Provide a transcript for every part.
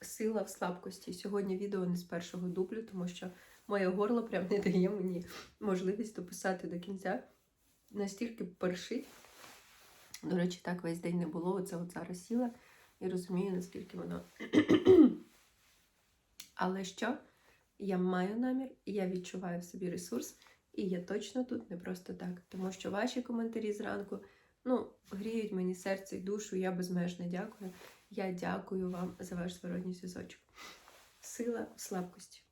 Сила в слабкості. Сьогодні відео не з першого дублю, тому що моє горло прям не дає мені можливість дописати до кінця. Настільки першить. До речі, так весь день не було. Оце от зараз сіла і розумію, наскільки воно. Але що? Я маю намір, я відчуваю в собі ресурс, і я точно тут не просто так. Тому що ваші коментарі зранку ну, гріють мені серце і душу. Я безмежно дякую. Я дякую вам за ваш зворотній зв'язочок. Сила в слабкості.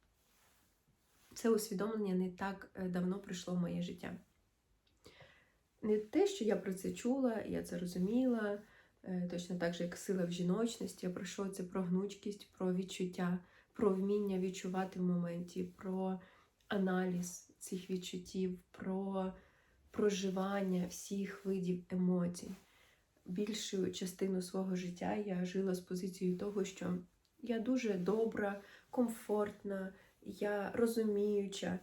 Це усвідомлення не так е, давно прийшло в моє життя. Не те, що я про це чула, я це розуміла, е, точно так же, як сила в жіночності, про що це про гнучкість, про відчуття, про вміння відчувати в моменті, про аналіз цих відчуттів, про проживання всіх видів емоцій. Більшу частину свого життя я жила з позицією того, що я дуже добра, комфортна, я розуміюча.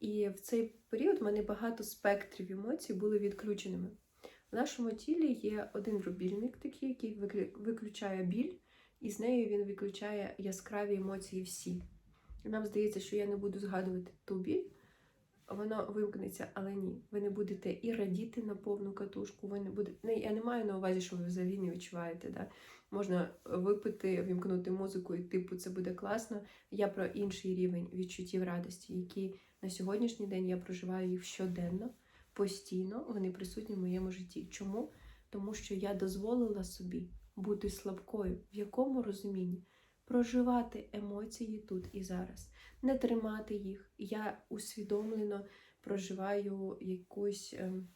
І в цей період в мене багато спектрів емоцій були відключеними. В нашому тілі є один рубільник, такий, який виклю- виключає біль, і з нею він виключає яскраві емоції всі. І нам здається, що я не буду згадувати ту біль, воно вимкнеться, але ні. Ви не будете і радіти на повну катушку. Ви не будете. Не, я не маю на увазі, що ви взагалі не відчуваєте. Да? Можна випити, вімкнути музику, і типу це буде класно. Я про інший рівень відчуттів радості, які на сьогоднішній день я проживаю їх щоденно, постійно. Вони присутні в моєму житті. Чому? Тому що я дозволила собі бути слабкою. В якому розумінні? Проживати емоції тут і зараз, не тримати їх. Я усвідомлено проживаю якусь, ем,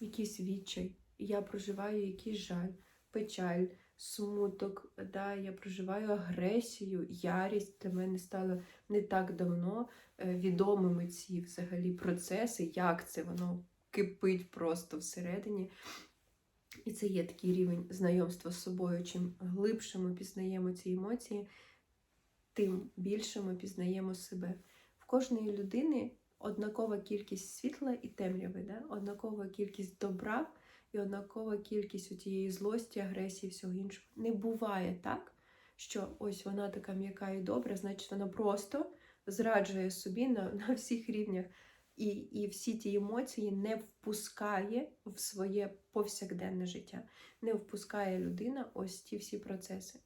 якийсь відчай, я проживаю якийсь жаль, печаль, смуток. Да? Я проживаю агресію, ярість для мене стало не так давно е, відомими ці взагалі процеси, як це воно кипить просто всередині. І це є такий рівень знайомства з собою. Чим глибше ми пізнаємо ці емоції, тим більше ми пізнаємо себе. В кожної людини однакова кількість світла і темряви, да? однакова кількість добра і однакова кількість тієї злості, агресії, всього іншого. Не буває так, що ось вона така м'яка і добра, значить вона просто зраджує собі на, на всіх рівнях. І, і всі ті емоції не впускає в своє повсякденне життя, не впускає людина ось ті всі процеси.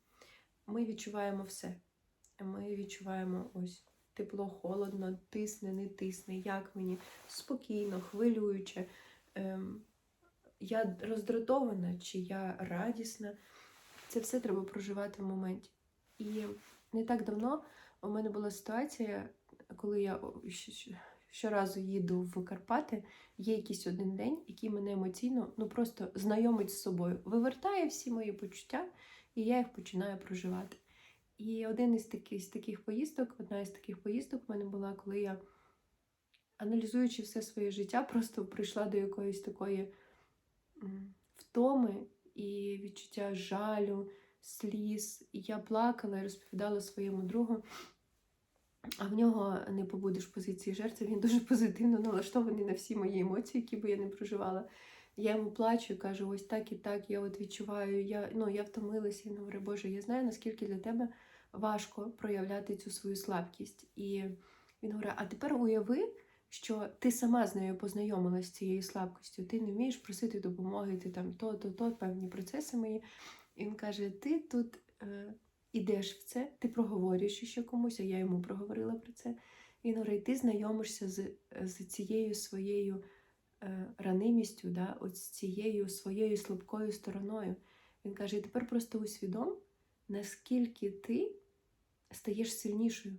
Ми відчуваємо все. Ми відчуваємо ось тепло, холодно, тисне, не тисне, як мені спокійно, хвилююче. Ем, я роздратована чи я радісна. Це все треба проживати в моменті. І не так давно у мене була ситуація, коли я щоразу їду в Карпати, є якийсь один день, який мене емоційно ну просто знайомить з собою, вивертає всі мої почуття, і я їх починаю проживати. І один із таких, з таких поїздок, одна із таких поїздок в мене була, коли я, аналізуючи все своє життя, просто прийшла до якоїсь такої втоми і відчуття жалю, сліз. І я плакала і розповідала своєму другу. А в нього не побудеш позиції жертви, він дуже позитивно налаштований на всі мої емоції, які би я не проживала. Я йому плачу і кажу, ось так і так, я от відчуваю, я, ну, я втомилася, і говорю, Боже, я знаю, наскільки для тебе важко проявляти цю свою слабкість. І він говорить, а тепер уяви, що ти сама з нею познайомилась з цією слабкістю, ти не вмієш просити допомоги, ти там то, то, то, певні процеси мої. І він каже: ти тут е, ідеш в це, ти проговорюєш ще комусь, а я йому проговорила про це. Він говорить, ти знайомишся з, з цією своєю е, ранимістю, да, от з цією своєю слабкою стороною. Він каже: і тепер просто усвідом, наскільки ти стаєш сильнішою.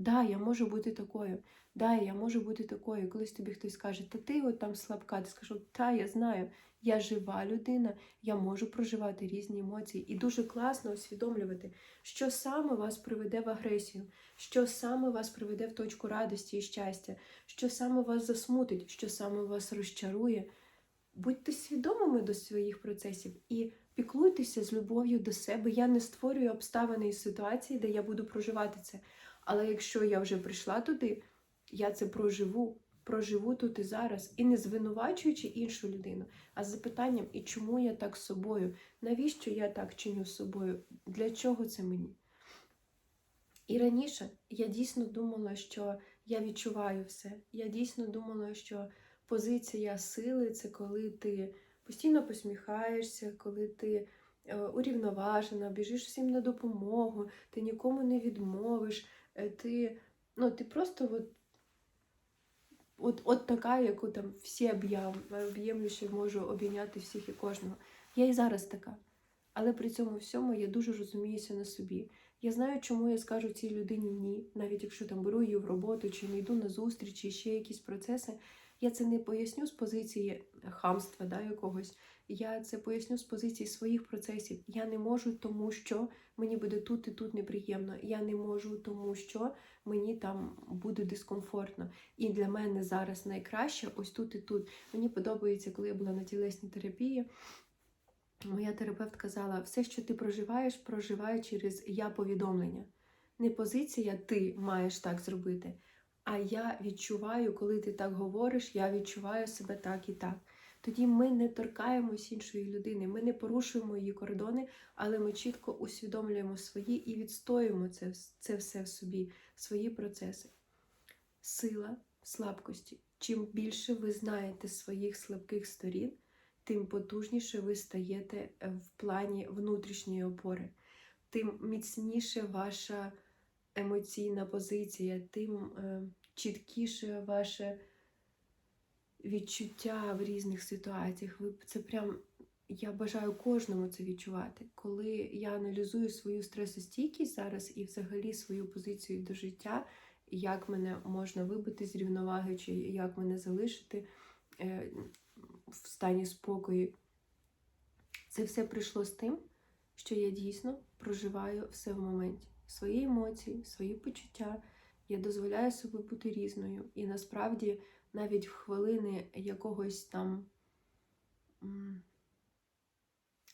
Да, я можу бути такою. Да, я можу бути такою. Колись тобі хтось скаже, та ти от там слабка, ти скажу, та я знаю, я жива людина, я можу проживати різні емоції. І дуже класно усвідомлювати, що саме вас приведе в агресію, що саме вас приведе в точку радості і щастя, що саме вас засмутить, що саме вас розчарує. Будьте свідомими до своїх процесів і піклуйтеся з любов'ю до себе. Я не створюю обставини і ситуації, де я буду проживати це. Але якщо я вже прийшла туди, я це проживу, проживу тут і зараз, і не звинувачуючи іншу людину, а з запитанням, і чому я так з собою? Навіщо я так чиню з собою? Для чого це мені? І раніше я дійсно думала, що я відчуваю все. Я дійсно думала, що позиція сили це коли ти постійно посміхаєшся, коли ти е, урівноважена, біжиш всім на допомогу, ти нікому не відмовиш, е, ти, ну, ти просто от, от, от така, яку там всі об'ємлюще можу обійняти всіх і кожного. Я і зараз така. Але при цьому всьому я дуже розуміюся на собі. Я знаю, чому я скажу цій людині ні, навіть якщо там беру її в роботу, чи не йду на зустріч, чи ще якісь процеси. Я це не поясню з позиції хамства да, якогось. Я це поясню з позиції своїх процесів. Я не можу, тому що мені буде тут і тут неприємно. Я не можу, тому що мені там буде дискомфортно. І для мене зараз найкраще ось тут і тут. Мені подобається, коли я була на тілесній терапії. Моя терапевт казала, все, що ти проживаєш, проживай через я повідомлення. Не позиція ти маєш так зробити. А я відчуваю, коли ти так говориш, я відчуваю себе так і так. Тоді ми не торкаємось іншої людини, ми не порушуємо її кордони, але ми чітко усвідомлюємо свої і відстоюємо це, це все в собі, свої процеси. Сила слабкості. Чим більше ви знаєте своїх слабких сторін, тим потужніше ви стаєте в плані внутрішньої опори, тим міцніше ваша емоційна позиція, тим е, чіткіше ваше відчуття в різних ситуаціях. Ви це прям. Я бажаю кожному це відчувати. Коли я аналізую свою стресостійкість зараз і взагалі свою позицію до життя, як мене можна вибити з рівноваги, чи як мене залишити е, в стані спокою, це все прийшло з тим, що я дійсно проживаю все в моменті. Свої емоції, свої почуття. Я дозволяю собі бути різною. І насправді навіть в хвилини якогось там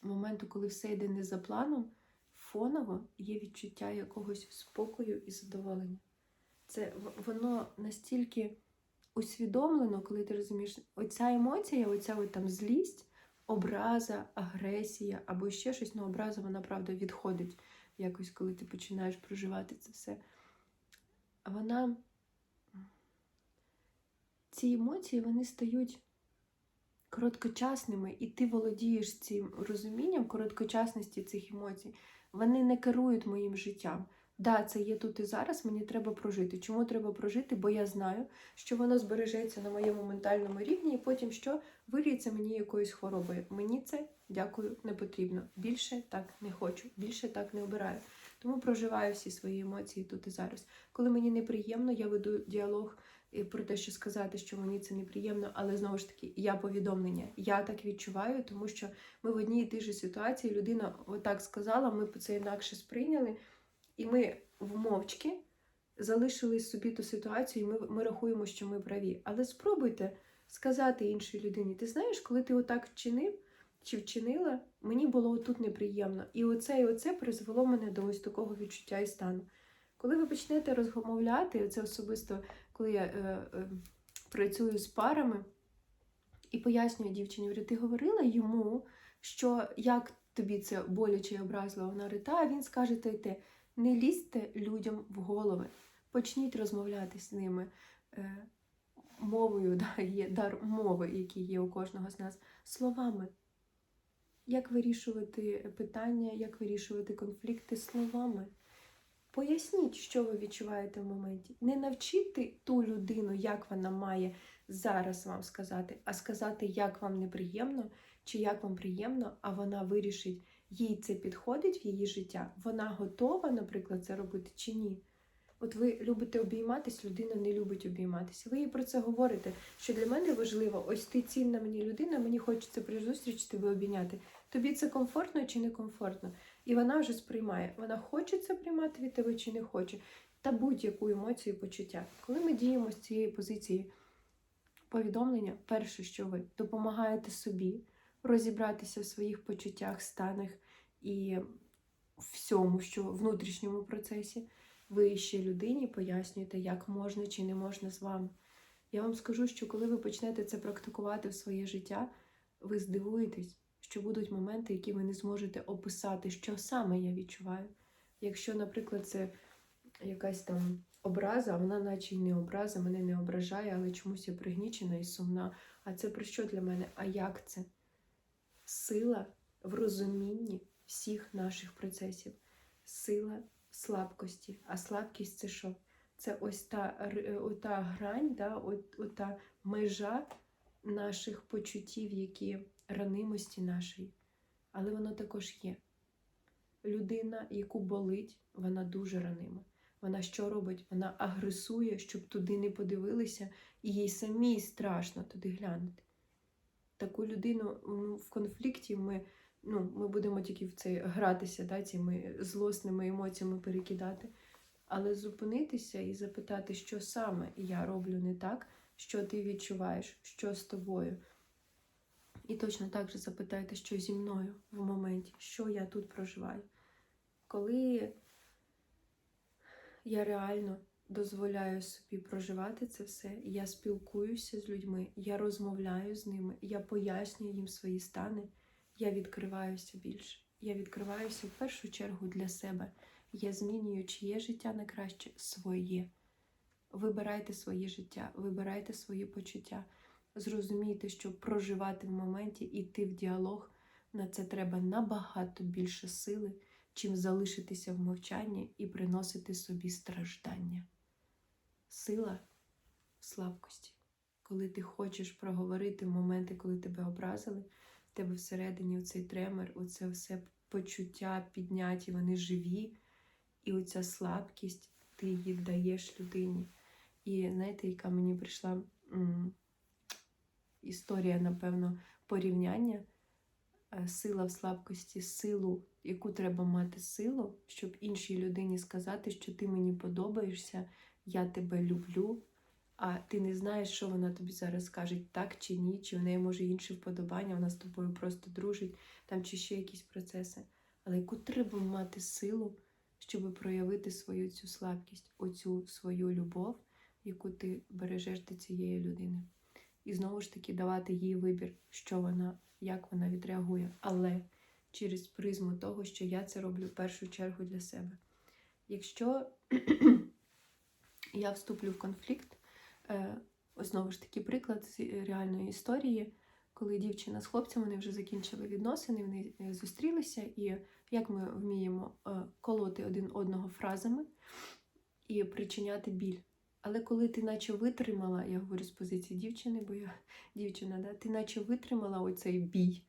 моменту, коли все йде не за планом, фоново є відчуття якогось спокою і задоволення. Це воно настільки усвідомлено, коли ти розумієш, оця емоція, оця от там злість, образа, агресія або ще щось, ну образа, вона правда відходить якось, коли ти починаєш проживати це все. Вона. Ці емоції вони стають короткочасними, і ти володієш цим розумінням короткочасності цих емоцій. Вони не керують моїм життям. Да, це є тут і зараз, мені треба прожити. Чому треба прожити? Бо я знаю, що воно збережеться на моєму ментальному рівні, і потім що виліється мені якоюсь хворобою. Мені це, дякую, не потрібно. Більше так не хочу, більше так не обираю. Тому проживаю всі свої емоції тут і зараз. Коли мені неприємно, я веду діалог і про те, що сказати, що мені це неприємно, але знову ж таки, я повідомлення. Я так відчуваю, тому що ми в одній і тій же ситуації людина отак сказала, ми це інакше сприйняли. І ми в мовчки залишили собі ту ситуацію, і ми, ми рахуємо, що ми праві. Але спробуйте сказати іншій людині: ти знаєш, коли ти отак вчинив чи вчинила, мені було тут неприємно. І оце, і оце призвело мене до ось такого відчуття і стану. Коли ви почнете розмовляти, це особисто, коли я е, е, працюю з парами і пояснюю дівчині, ти говорила йому, що як тобі це боляче і образливо, вона говорить, та, він скаже те й те. Не лізьте людям в голови. Почніть розмовляти з ними е, мовою, да, є дар мови, який є у кожного з нас, словами. Як вирішувати питання, як вирішувати конфлікти словами. Поясніть, що ви відчуваєте в моменті. Не навчити ту людину, як вона має зараз вам сказати, а сказати, як вам неприємно, чи як вам приємно, а вона вирішить їй це підходить в її життя, вона готова, наприклад, це робити чи ні. От ви любите обійматись, людина не любить обійматися. Ви їй про це говорите, що для мене важливо, ось ти цінна мені людина, мені хочеться при зустрічі тебе обійняти. Тобі це комфортно чи не комфортно? І вона вже сприймає, вона хоче це приймати від тебе чи не хоче, та будь-яку емоцію, і почуття. Коли ми діємо з цієї позиції повідомлення, перше, що ви допомагаєте собі розібратися в своїх почуттях, станах і всьому, що в внутрішньому процесі, ви ще людині пояснюєте, як можна чи не можна з вами. Я вам скажу, що коли ви почнете це практикувати в своє життя, ви здивуєтесь, що будуть моменти, які ви не зможете описати, що саме я відчуваю. Якщо, наприклад, це якась там образа, вона наче й не образа, мене не ображає, але чомусь я пригнічена і сумна. А це про що для мене? А як це? Сила в розумінні всіх наших процесів, сила слабкості. А слабкість це що? Це ось та, е, ота грань, да, от, ота межа наших почуттів, які ранимості нашої. Але воно також є. Людина, яку болить, вона дуже ранима. Вона що робить? Вона агресує, щоб туди не подивилися, і їй самій страшно туди глянути. Таку людину м, в конфлікті ми, ну, ми будемо тільки в це гратися, да, цими злосними емоціями перекидати. Але зупинитися і запитати, що саме я роблю не так, що ти відчуваєш, що з тобою. І точно так же запитайте, що зі мною в моменті, що я тут проживаю. Коли я реально дозволяю собі проживати це все, я спілкуюся з людьми, я розмовляю з ними, я пояснюю їм свої стани, я відкриваюся більше. Я відкриваюся в першу чергу для себе. Я змінюю чиє життя на краще своє. Вибирайте своє життя, вибирайте свої почуття. Зрозумійте, що проживати в моменті, іти в діалог на це треба набагато більше сили, чим залишитися в мовчанні і приносити собі страждання. Сила в слабкості. Коли ти хочеш проговорити моменти, коли тебе образили, в тебе всередині оцей тремор, оце все почуття підняті, вони живі, і оця слабкість, ти її даєш людині. І знаєте, яка мені прийшла м, історія, напевно, порівняння е, сила в слабкості, силу, яку треба мати силу, щоб іншій людині сказати, що ти мені подобаєшся, я тебе люблю, а ти не знаєш, що вона тобі зараз скаже, так чи ні, чи в неї може інше вподобання, вона з тобою просто дружить, там чи ще якісь процеси. Але яку треба мати силу, щоб проявити свою цю слабкість, оцю свою любов, яку ти бережеш до цієї людини. І знову ж таки давати їй вибір, що вона, як вона відреагує, але через призму того, що я це роблю в першу чергу для себе. Якщо я вступлю в конфлікт, е, знову ж таки приклад з реальної історії, коли дівчина з хлопцем вони вже закінчили відносини, вони е, зустрілися, і як ми вміємо е, колоти один одного фразами і причиняти біль. Але коли ти наче витримала, я говорю з позиції дівчини, бо я дівчина, да? ти наче витримала оцей бій,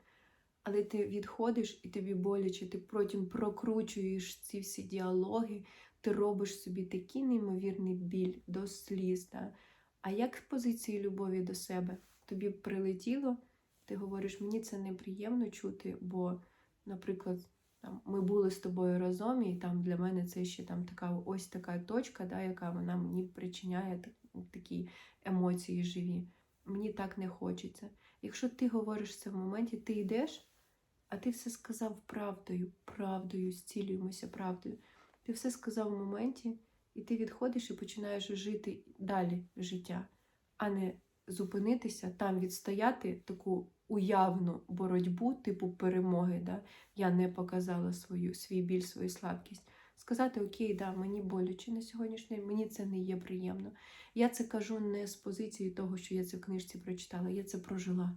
але ти відходиш і тобі боляче, ти потім прокручуєш ці всі діалоги, ти робиш собі такий неймовірний біль до сліз. Да? А як з позиції любові до себе? Тобі прилетіло, ти говориш, мені це неприємно чути, бо, наприклад, там, ми були з тобою разом, і там для мене це ще там така ось така точка, да, яка вона мені причиняє такі емоції живі. Мені так не хочеться. Якщо ти говориш це в моменті, ти йдеш, а ти все сказав правдою, правдою, зцілюємося правдою. Ти все сказав в моменті, і ти відходиш і починаєш жити далі життя, а не зупинитися, там відстояти таку уявну боротьбу, типу перемоги. Да? Я не показала свою, свій біль, свою слабкість. Сказати, окей, да, мені боляче на сьогоднішній день, мені це не є приємно. Я це кажу не з позиції того, що я це в книжці прочитала, я це прожила.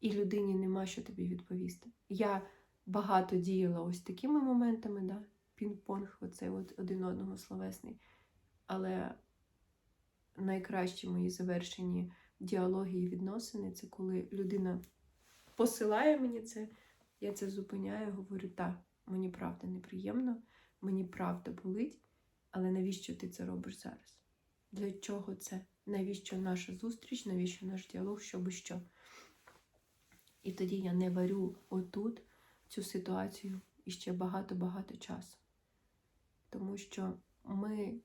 І людині нема що тобі відповісти. Я багато діяла ось такими моментами, да? пінг-понг, оцей от один одного словесний. Але найкращі мої завершені діалоги і відносини це коли людина посилає мені це, я це зупиняю, говорю, так, мені правда неприємно, мені правда болить, але навіщо ти це робиш зараз? Для чого це? Навіщо наша зустріч, навіщо наш діалог, щоб що? І тоді я не варю отут цю ситуацію іще багато-багато часу. Тому що ми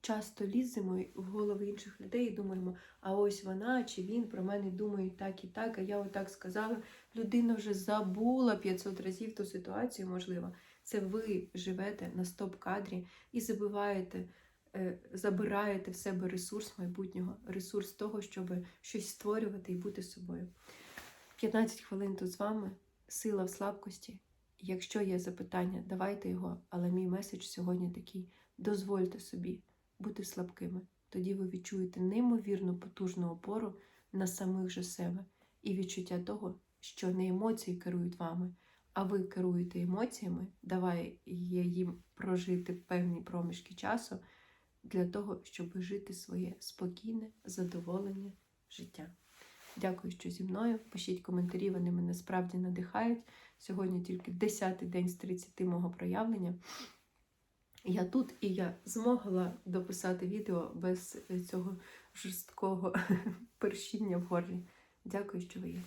часто ліземо в голови інших людей і думаємо, а ось вона чи він про мене думають так і так, а я отак сказала. Людина вже забула 500 разів ту ситуацію, можливо. Це ви живете на стоп-кадрі і забиваєте, е, забираєте в себе ресурс майбутнього, ресурс того, щоб щось створювати і бути собою. 15 хвилин тут з вами, сила в слабкості. Якщо є запитання, давайте його, але мій меседж сьогодні такий: дозвольте собі бути слабкими. Тоді ви відчуєте неймовірну потужну опору на самих же себе і відчуття того, що не емоції керують вами, а ви керуєте емоціями, давай їм прожити певні проміжки часу для того, щоб жити своє спокійне, задоволене життя. Дякую, що зі мною. Пишіть коментарі, вони мене справді надихають. Сьогодні тільки 10-й день з 30 мого проявлення. Я тут і я змогла дописати відео без цього жорсткого першіння в горлі. Дякую, що ви є.